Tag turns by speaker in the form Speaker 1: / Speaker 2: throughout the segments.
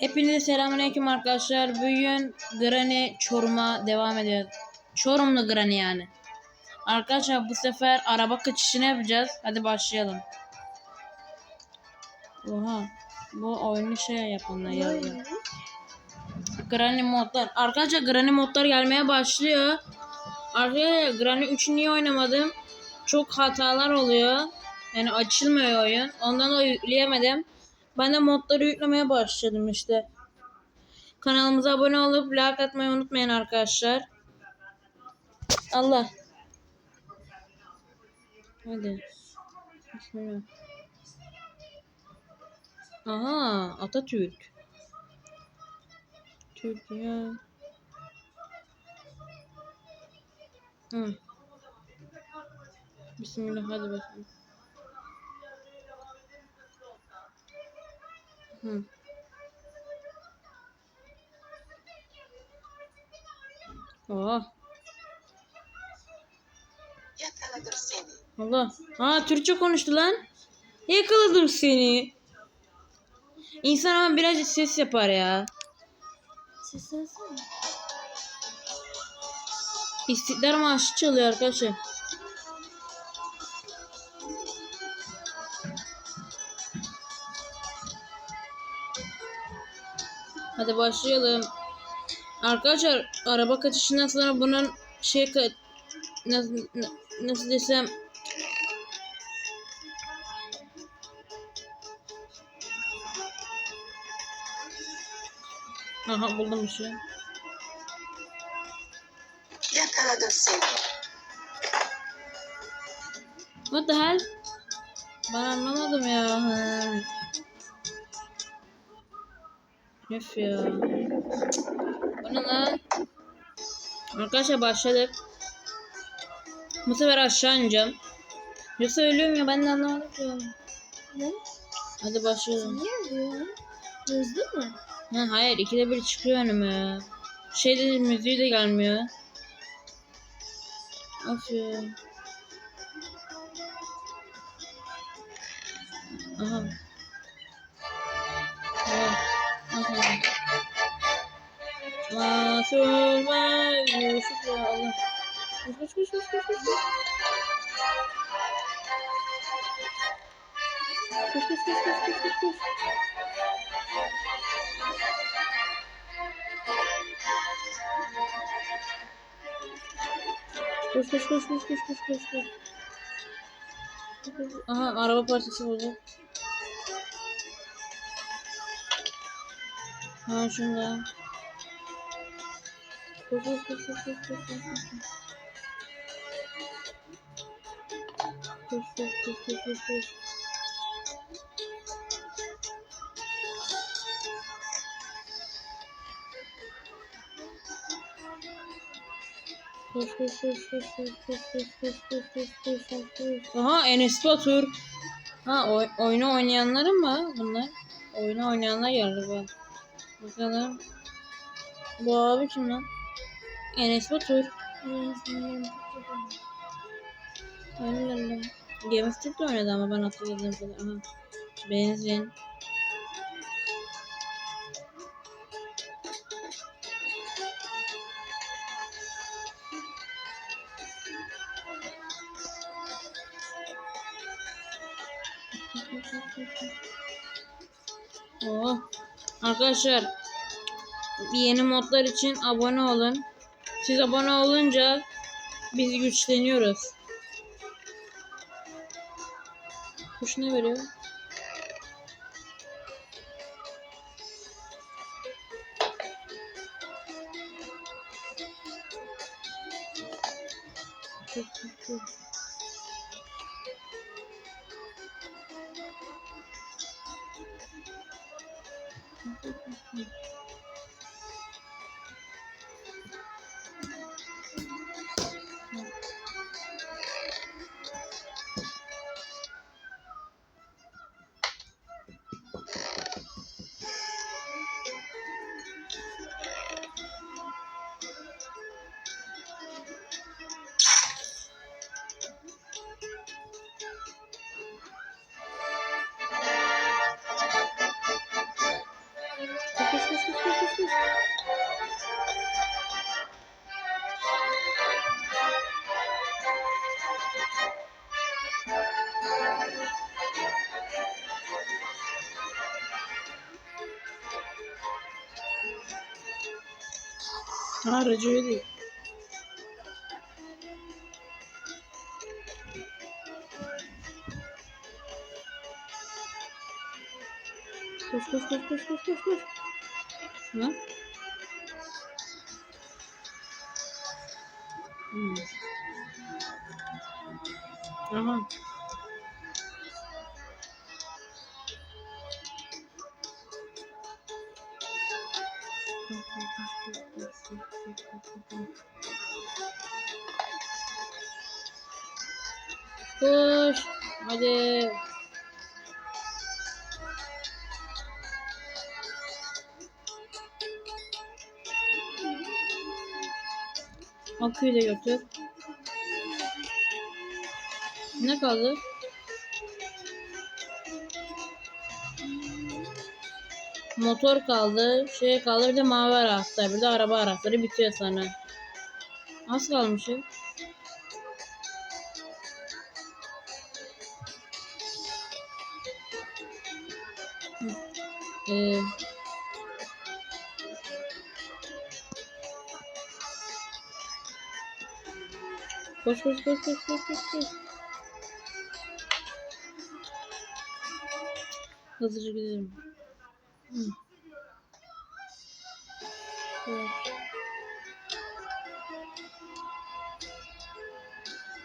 Speaker 1: Hepinize selamünaleyküm arkadaşlar. Bugün Granny Çorum'a devam ediyor. Çorumlu Granny yani. Arkadaşlar bu sefer araba kaçışını yapacağız. Hadi başlayalım. Oha. Bu oyunu şey yapanlar yazdı. Granny modlar. Arkadaşlar Granny modlar gelmeye başlıyor. Arkadaşlar Granny 3'ü niye oynamadım? Çok hatalar oluyor. Yani açılmıyor oyun. Ondan da yükleyemedim. Ben de modları yüklemeye başladım işte. Kanalımıza abone olup like atmayı unutmayın arkadaşlar. Allah. Hadi. Bismillah. Aha Atatürk. Türkiye. Hı. Bismillah hadi bakalım. Hı. Oh.
Speaker 2: Yakaladım seni.
Speaker 1: Allah. Aa Türkçe konuştu lan. Yakaladım seni. İnsan ama biraz ses yapar ya.
Speaker 3: Ses alsana.
Speaker 1: İstiklal Marşı çalıyor arkadaşlar. Hadi başlayalım. Arkadaşlar araba kaçışından sonra bunun şey nasıl, na- nasıl desem Aha buldum bir şey.
Speaker 2: Yakaladım seni.
Speaker 1: What the hell? Ben anlamadım ya. Öf ya. Bu ne lan? Arkadaşlar başladık. Bu sefer aşağı ineceğim. Yoksa ölüyorum ya ben de anlamadım ki.
Speaker 3: Ne?
Speaker 1: Hadi başlayalım.
Speaker 3: Niye diyor? Yazdın mı?
Speaker 1: Ha, hayır ikide bir çıkıyor önüme. Şey de müziği de gelmiyor. Of ya. Aha. Ve Yusuf Allah. Koş koş koş koş koş koş. Koş koş koş koş koş koş koş. Koş koş koş koş koş koş koş. Aha araba parçası buldu. Ha şunda. Koş koş koş. Aha Enes Batur. Ha oy oyunu oynayanların mı bunlar? Oyunu oynayanlar geldi bu. Bakalım. Bu abi kim lan? Enes Batur. Allah Allah. Game of Thrones oynadı ama ben hatırladığım kadar. Aha. Benzin. Oh. Arkadaşlar yeni modlar için abone olun. Siz abone olunca biz güçleniyoruz. Kuş ne veriyor? Kuş, kuş, aracı öyle. Koş koş koş koş koş koş koş. Şuna. Hmm. Aha. Koş. Hadi. Aküyü de götür. Ne kaldı? Motor kaldı, şey kaldı bir de mavi anahtar, bir de araba anahtarı bitiyor sana. Az kalmış ya. Koş koş koş koş koş koş koş. Hızlıca gidelim. Hı. Evet.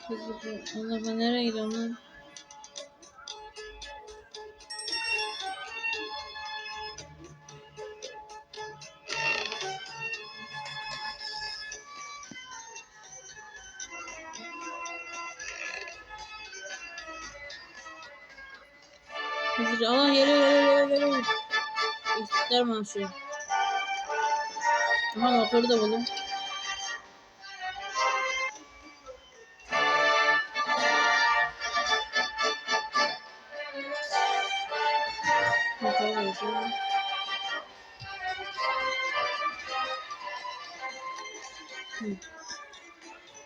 Speaker 1: Hızlıca. Allah ben nereye gidiyorum lan? İstiklal marşı. Aha motoru da buldum.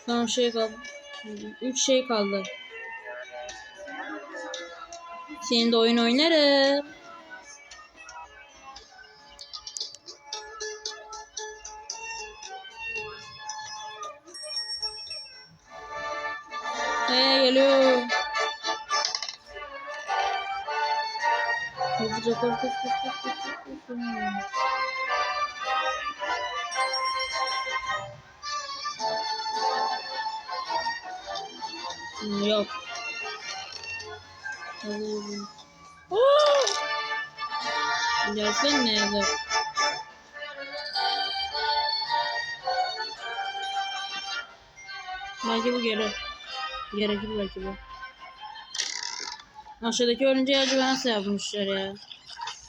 Speaker 1: Son şey kaldı. Üç şey kaldı. Senin de oyun oynarım. Gelsene nerede? Belki bu gelir. Gerekir belki bu. Aşağıdaki örümceği acaba nasıl yapmışlar ya?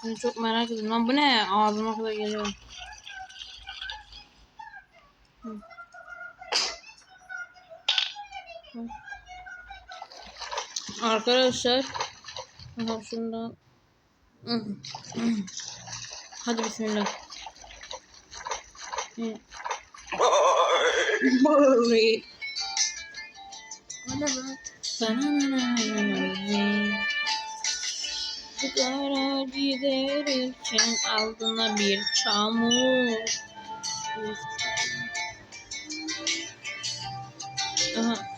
Speaker 1: Ben çok merak ediyorum. Lan bu ne? Ağzıma kadar geliyor. Hı. Hı. Arkadaşlar. Aha şundan. Hadi bismillah.
Speaker 3: Lan?
Speaker 1: Sigara giderirken aldığına bir çamur. Aha.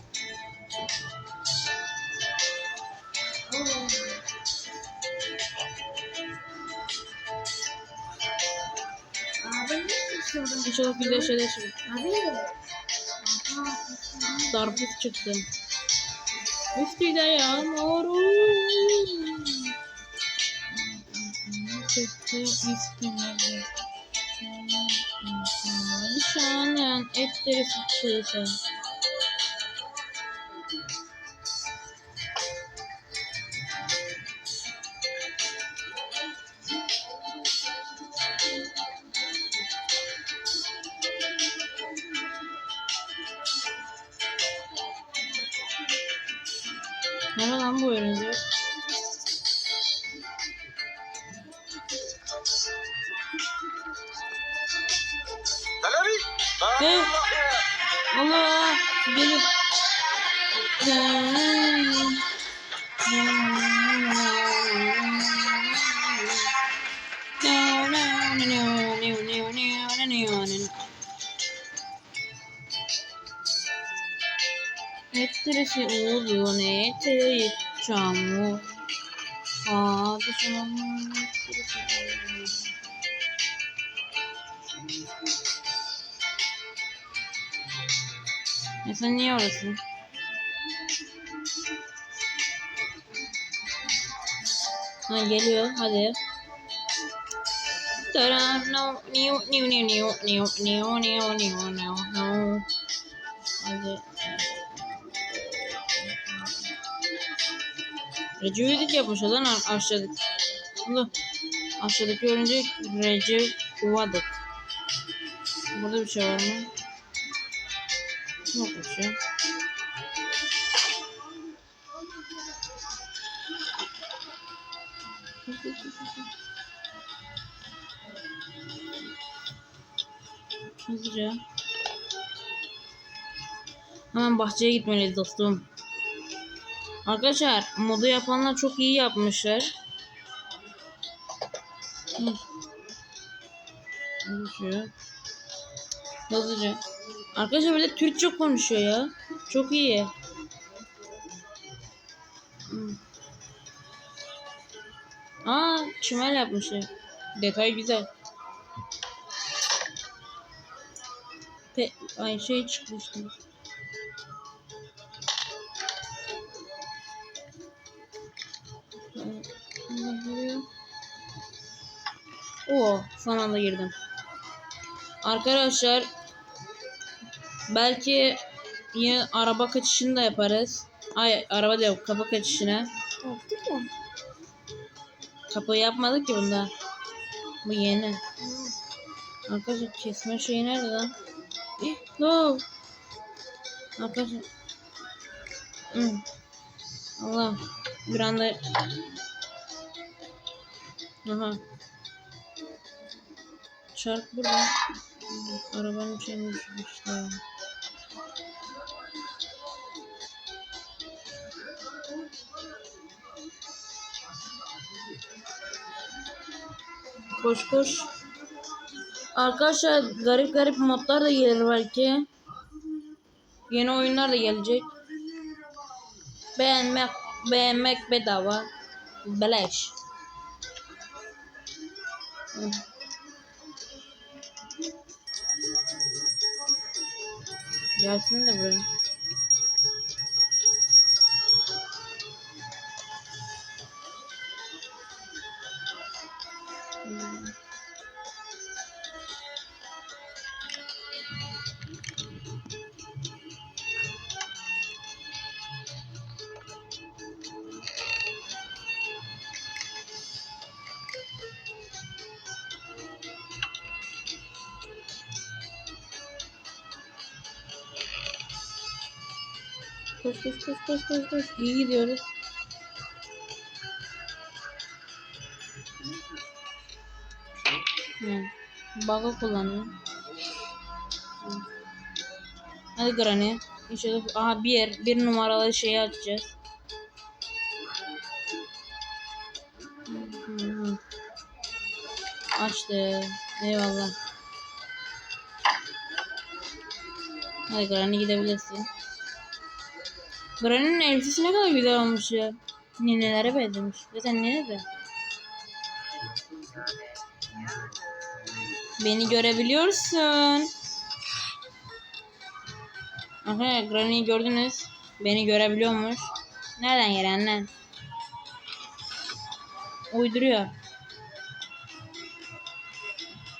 Speaker 1: İnşallah güzel şeyler.
Speaker 3: Abi.
Speaker 1: Darpız çıktı. Üstüde yağmuru. Çıktı üstüne de. Nişanen etleri sıçrayacak. Ne lan bu öğrenci? Ne? Allah! Benim. Geliyor. Ettirisi uzun eteği çamur Padişahımın ettirisi uzun Ya sen niye orasın? Ha geliyor hadi. Tara no new new new new new new new new. Hadi. Recep yapmış lan aşağıdaki. Aşağıdaki örümcek Recep Uvadık. Burada bir şey var mı? Yok bir şey. Hızlıca. Hemen bahçeye gitmeliyiz dostum. Arkadaşlar modu yapanlar çok iyi yapmışlar. Hı. Hızlıca. Arkadaşlar böyle Türkçe konuşuyor ya. Çok iyi. Aa çimel yapmışlar. Detay güzel. Pe ay şey çıkmıştı. Oo, son anda girdim. Arkadaşlar belki yine araba kaçışını da yaparız. Ay araba değil kapı kaçışını.
Speaker 3: Yaptık ya.
Speaker 1: Kapı yapmadık ki bunda. Bu yeni. Arkadaşlar kesme şeyi nerede lan? Eh, no. Arkadaşlar. Hmm. Allah. Bir anda. Aha. Çark burada. Arabanın içine düşmüşler. Koş koş. Arkadaşlar garip garip modlar da gelir belki. Yeni oyunlar da gelecek. Beğenmek beğenmek bedava. Beleş. Hı. Gelsin de buraya. Hmm. Koş koş koş koş koş koş. İyi gidiyoruz. Hı. Bug'ı kullanıyorum. Hadi Granny. İnşallah aha bir bir numaralı şeyi açacağız. Açtı. Eyvallah. Hadi Granny gidebilirsin. Granny'nin elbisesi ne kadar güzel olmuş ya. Ninelere benzemiş. Zaten nene de. Beni görebiliyorsun. Aha Granny'yi gördünüz. Beni görebiliyormuş. Nereden gelen lan? Uyduruyor.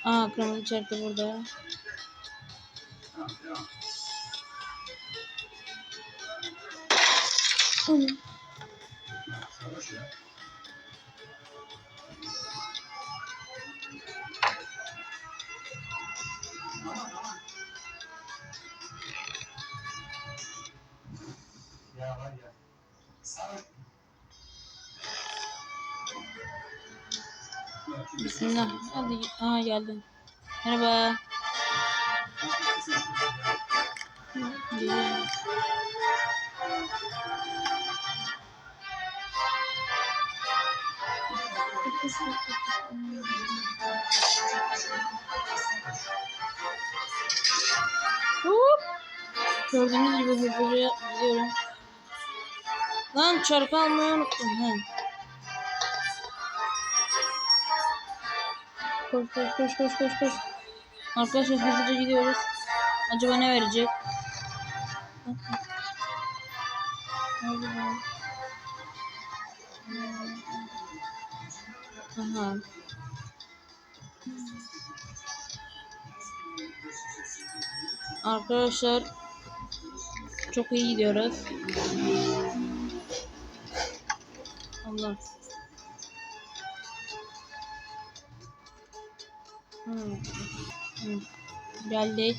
Speaker 1: Aa kırmızı çarptı burada. Bismillah. Hadi. Aa geldim. Merhaba. Geliyor. Hop. Gördüğünüz gibi hızlıca gidiyorum. Lan çarkı almayı unuttum. He. Koş koş koş koş koş koş. Arkadaşlar hızlıca gidiyoruz. Acaba ne verecek? Aha. Arkadaşlar çok iyi gidiyoruz. Allah. Hmm. Hmm. Geldik.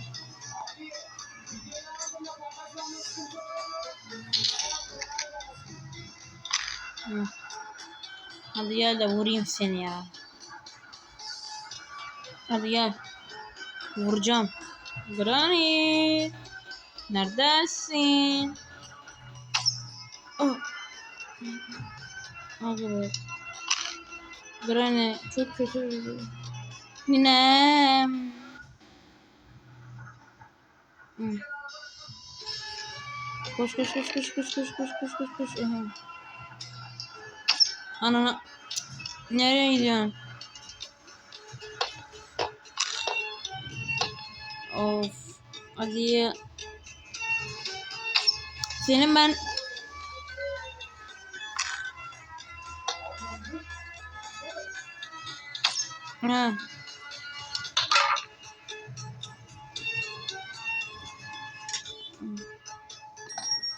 Speaker 1: Hadi gel de vurayım seni ya. Hadi gel. Vuracağım. Granny. Neredesin? Oh. Hadi be. Granny çok kötü. Ninem. Hmm. Koş koş koş koş koş koş koş koş koş koş. Aha. Anana. Nereye gidiyorsun? Of. Hadi. Senin ben Ha.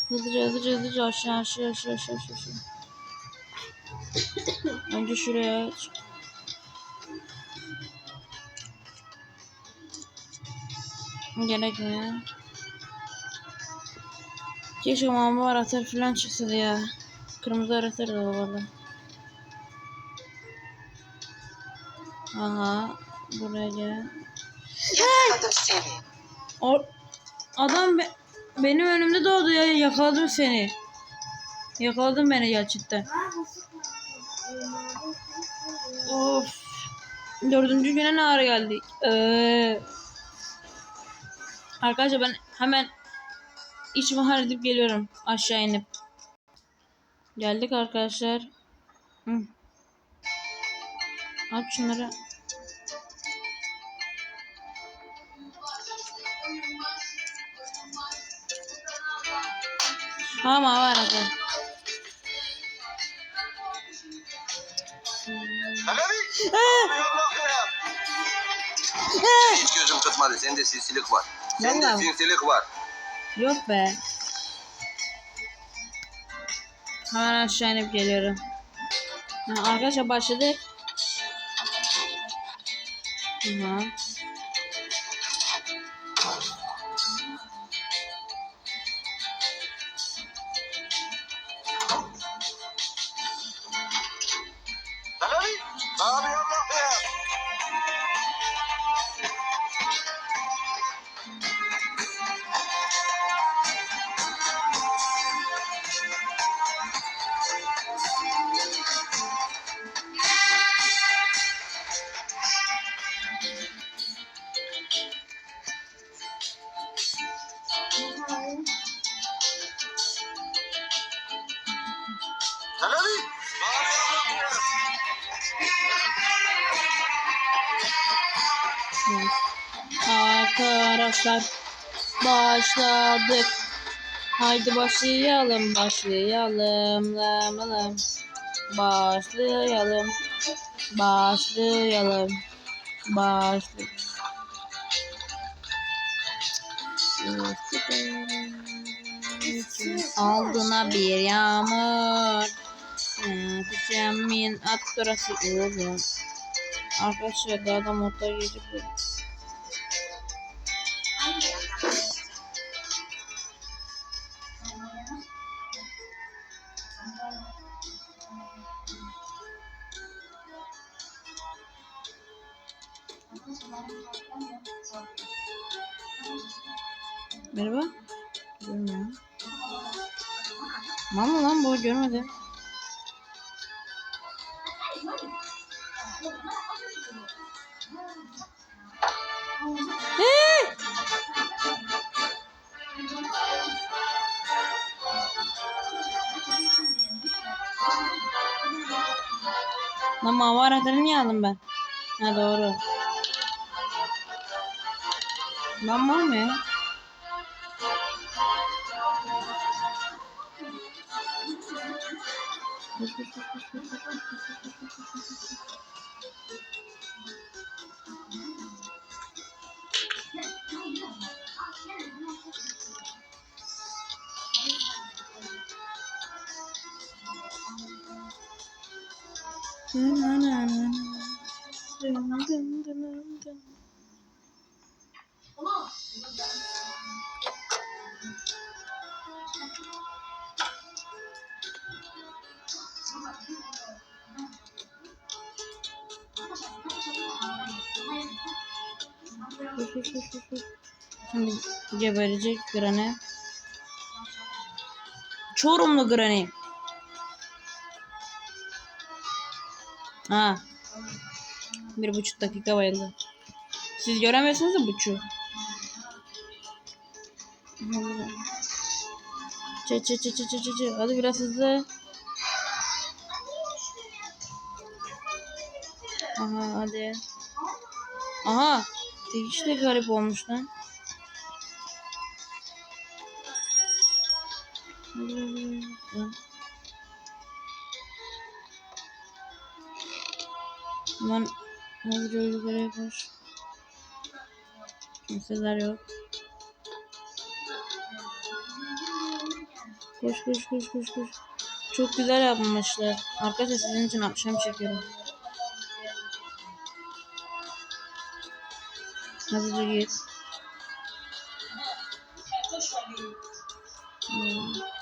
Speaker 1: Hızlıca hızlıca hızlıca aşağı aşağı aşağı aşağı aşağı. Önce şuraya aç. Gerekmiyor. Keşke mavi anahtar falan çıksa ya. Kırmızı anahtar da valla. Aha. Buraya gel.
Speaker 2: Yakaladım seni.
Speaker 1: O adam be- benim önümde doğdu ya. Yakaladım seni. Yakaladın beni gerçekten. Of. Dördüncü güne ne ara geldik? Ee, arkadaşlar ben hemen iç bahar edip geliyorum. Aşağı inip. Geldik arkadaşlar. Hı. Aç şunları. Tamam var hadi.
Speaker 4: Hiç gözüm tutmadı. Sende sinsilik var. Sende
Speaker 1: Vallahi.
Speaker 4: sinsilik var.
Speaker 1: Yok be. Hemen aşağı inip geliyorum. Ha, arkadaşlar başladık. Aha. Arkadaşlar başladık. Haydi başlayalım, başlayalım, lam lam. Başlayalım, başlayalım, başlayalım. Aldına bir yağmur. Vitamin at burası. Arkadaşlar daha da motor Thank you. mi? Dun dun dun dun dun dun dun. Lan var mı ya? Şimdi geberecek Granny. Çorumlu Granny. Ha. Bir buçuk dakika bayıldı. Siz göremezsiniz de buçuğu. Çe çe çe çe çe çe çe. Hadi biraz hızlı. Aha hadi. Aha. Dikiş de garip olmuş lan. Aman hızlıca yukarıya koş. Kimseler yok. Koş koş koş koş koş. Çok güzel yapmışlar. Arkadaşlar sizin için akşam çekiyorum. Hızlıca git. Hmm.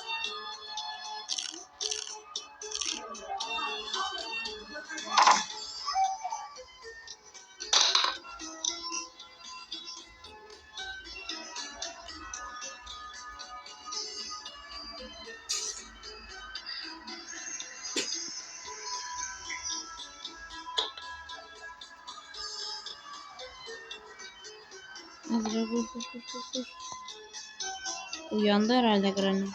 Speaker 1: sus sus. Uyandı herhalde Granny.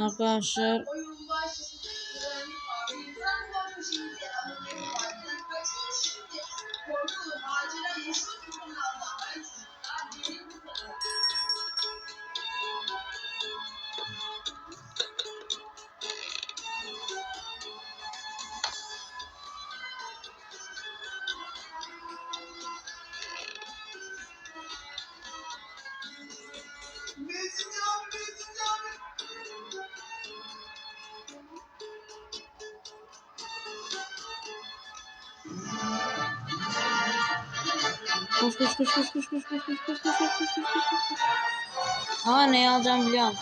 Speaker 1: Arkadaşlar koş koş koş koş koş koş koş koş koş koş koş koş koş koş koş Aa neyi alacağım biliyorum.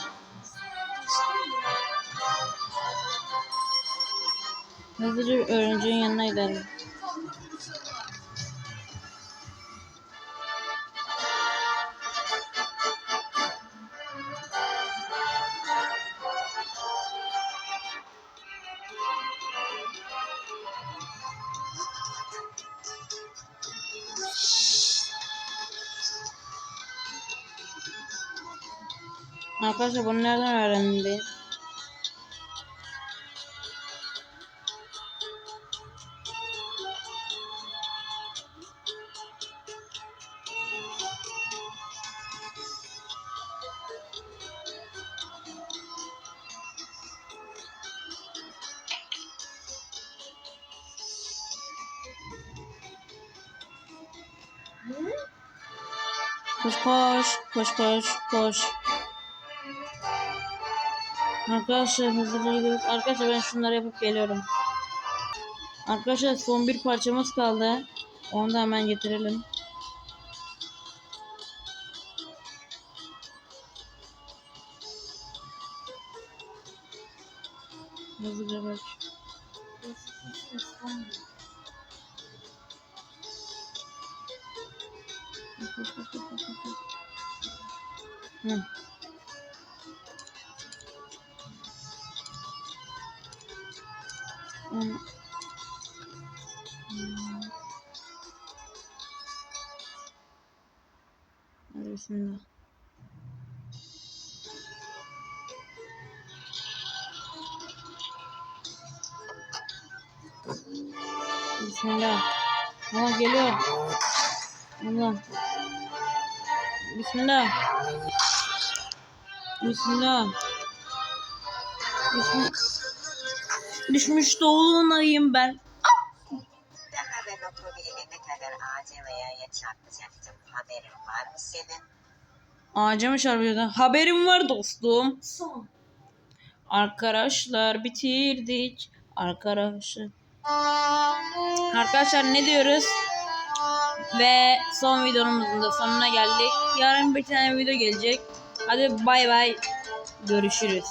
Speaker 1: Hızlıca öğrencinin yanına gidelim. capaz de ponerlo a grande. Push, push, push, push. Arkadaşlar hızlıca gidiyoruz. Arkadaşlar ben şunları yapıp geliyorum. Arkadaşlar son bir parçamız kaldı. Onu da hemen getirelim. Hadi bismillah. Ama geliyor. Allah. Bismillah. Bismillah. Bismillah. Düşmüş doğulunayım ben. Ağaca mı çarpıyordun? Haberim var dostum.
Speaker 3: Son.
Speaker 1: Arkadaşlar bitirdik. Arkadaşlar. Arkadaşlar ne diyoruz? Ve son videomuzun da sonuna geldik. Yarın bir tane video gelecek. Hadi bay bay. Görüşürüz.